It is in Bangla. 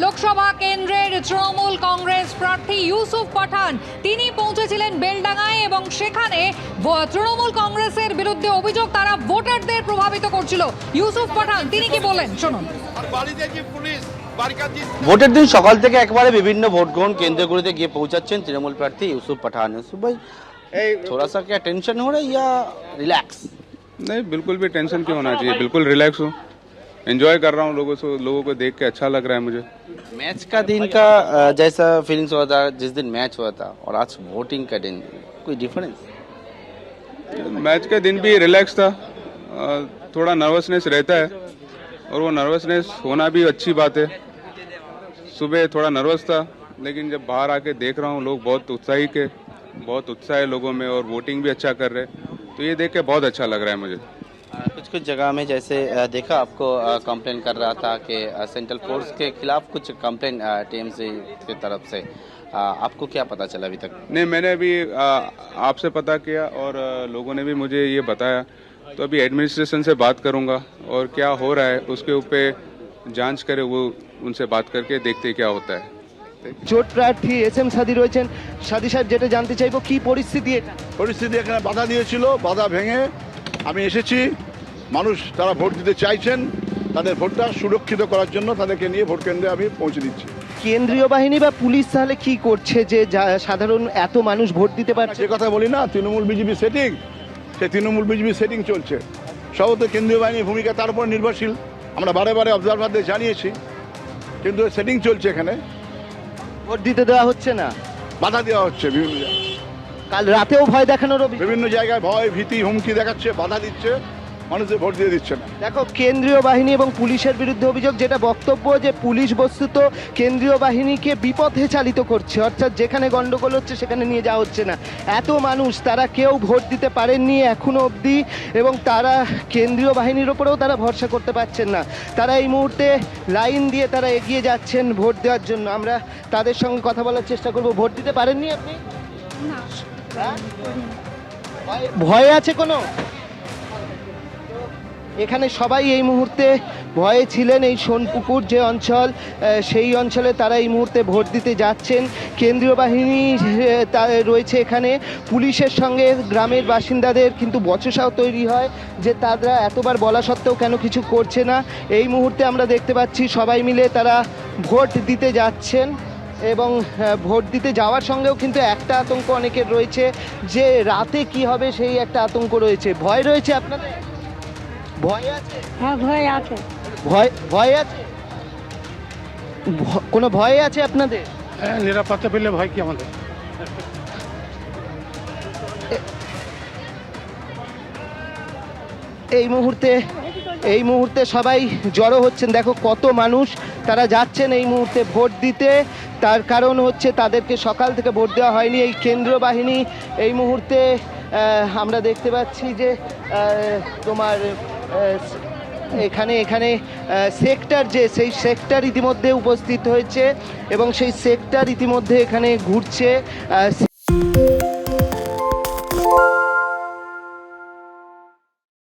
লোকসভা কেন্দ্রের তৃণমূল কংগ্রেস প্রার্থী ইউসুফ পাঠান তিনি পৌঁছেছিলেন বেলডাঙ্গায় এবং সেখানে ভ- তৃণমূল কংগ্রেসের বিরুদ্ধে অভিযোগ তারা ভোটারদের প্রভাবিত করছিল ইউসুফ পাঠান তিনি কি বলেন শুনুন আর বাড়িতে কি পুলিশ বারিকার ভোটের দিন সকাল থেকে একবারে বিভিন্ন ভোট গ্রহণ কেন্দ্রগুলিতে গিয়ে পৌঁছাচ্ছেন তৃণমূল প্রার্থী ইউসুফ पठान यूसुफ भाई थोड़ा सा क्या टेंशन हो रहा है या रिलैक्स नहीं बिल्कुल भी टेंशन क्यों होना चाहिए बिल्कुल रिलैक्स हूँ एंजॉय कर रहा हूँ लोगों से लोगों को देख के अच्छा लग रहा है मुझे। मैच का दिन का जैसा फीलिंग्स हुआ था जिस दिन मैच हुआ था और आज वोटिंग का दिन कोई डिफरेंस मैच का दिन भी रिलैक्स था थोड़ा नर्वसनेस रहता है और वो नर्वसनेस होना भी अच्छी बात है। सुबह थोड़ा नर्वस था लेकिन जब बाहर आके देख रहा हूँ लोग बहुत उत्साही के बहुत उत्साह है लोगों में और वोटिंग भी अच्छा कर रहे हैं तो ये देख के बहुत अच्छा लग रहा है मुझे। कुछ कुछ जगह में जैसे अ, देखा आपको कंप्लेन कर रहा था कि अ, सेंट्रल फोर्स के खिलाफ कुछ कंप्लेन टीएमसी की तरफ से अ, आपको क्या पता चला अभी तक नहीं मैंने अभी आ, आपसे पता किया और आ, लोगों ने भी मुझे ये बताया तो अभी एडमिनिस्ट्रेशन से बात करूंगा और क्या हो रहा है उसके ऊपर जांच करे वो उनसे बात करके देखते हैं क्या होता है জোট প্রার্থী এস এম সাদি রয়েছেন সাদি সাহেব যেটা জানতে চাইবো কি পরিস্থিতি এটা পরিস্থিতি এখানে বাধা দিয়েছিল বাধা ভেঙে আমি এসেছি। মানুষ তারা ভোট দিতে চাইছেন তাদের ভোটটা সুরক্ষিত করার জন্য তাদেরকে নিয়ে ভোট কেন্দ্রে আমি পৌঁছে দিচ্ছি। কেন্দ্রীয় বাহিনী বা পুলিশ তাহলে কি করছে যে সাধারণ এত মানুষ ভোট দিতে পারছে? যে কথা বলি না তৃণমূল বিজেপি সেটিং সে তৃণমূল বিজেপি সেটিং চলছে। সবত কেন্দ্রীয় বাহিনীর ভূমিকা তার উপর নির্ভরশীল। আমরা বারে বারে অবজারভারদের জানিয়েছি কিন্তু সেটিং চলছে এখানে। ভোট দিতে দেওয়া হচ্ছে না। বাধা দেওয়া হচ্ছে বিভিন্ন জায়গায়। কাল রাতেও ভয় দেখানোর বিভিন্ন জায়গায় ভয় ভীতি হুমকি দেখাচ্ছে বাধা দিচ্ছে মানুষের ভোট দিয়ে দিচ্ছে না। দেখো কেন্দ্রীয় বাহিনী এবং পুলিশের বিরুদ্ধে অভিযোগ যেটা বক্তব্য যে পুলিশ বস্তুত কেন্দ্রীয় বাহিনীকে বিপথে চালিত করছে অর্থাৎ যেখানে গন্ডগোল হচ্ছে সেখানে নিয়ে যাওয়া হচ্ছে না। এত মানুষ তারা কেউ ভোট দিতে পারেননি এখনও অবধি এবং তারা কেন্দ্রীয় বাহিনীর ওপরেও তারা ভরসা করতে পারছেন না। তারা এই মুহূর্তে লাইন দিয়ে তারা এগিয়ে যাচ্ছেন ভোট দেওয়ার জন্য। আমরা তাদের সঙ্গে কথা বলার চেষ্টা করব। ভোট দিতে পারেননি আপনি? ভয়- আছে কোনো? এখানে সবাই এই মুহূর্তে ভয়ে ছিলেন এই সোনপুকুর যে অঞ্চল সেই অঞ্চলে তারা এই মুহূর্তে ভোট দিতে যাচ্ছেন। কেন্দ্রীয় বাহিনী রয়েছে এখানে। পুলিশের সঙ্গে গ্রামের বাসিন্দাদের কিন্তু বচসাও তৈরি হয় যে তারা এতবার বলা সত্ত্বেও কেন কিছু করছে না। এই মুহূর্তে আমরা দেখতে পাচ্ছি সবাই মিলে তারা ভোট দিতে যাচ্ছেন। এবং ভোট দিতে যাওয়ার সঙ্গেও কিন্তু একটা আতঙ্ক অনেকের রয়েছে যে রাতে কি হবে সেই একটা আতঙ্ক রয়েছে। ভয় রয়েছে আপনাদের? ভয় আছে? হ্যাঁ ভয় আছে। ভয় ভয় আছে? ভ- কোনো ভয় আছে আপনাদের? হ্যাঁ নিরাপত্তা পেলে ভয় কি আমাদের? এই মুহূর্তে এই মুহূর্তে সবাই জড়ো হচ্ছেন। দেখো কত মানুষ তারা যাচ্ছেন এই মুহূর্তে ভোট দিতে। তার কারণ হচ্ছে তাদেরকে সকাল থেকে ভোট দেওয়া হয়নি এই কেন্দ্রীয় বাহিনী। এই মুহূর্তে আমরা দেখতে পাচ্ছি যে তোমার এখানে এখানে সেক্টর যে, সেই সেক্টর ইতিমধ্যে উপস্থিত হয়েছে এবং সেই সেক্টর ইতিমধ্যে এখানে ঘুরছে।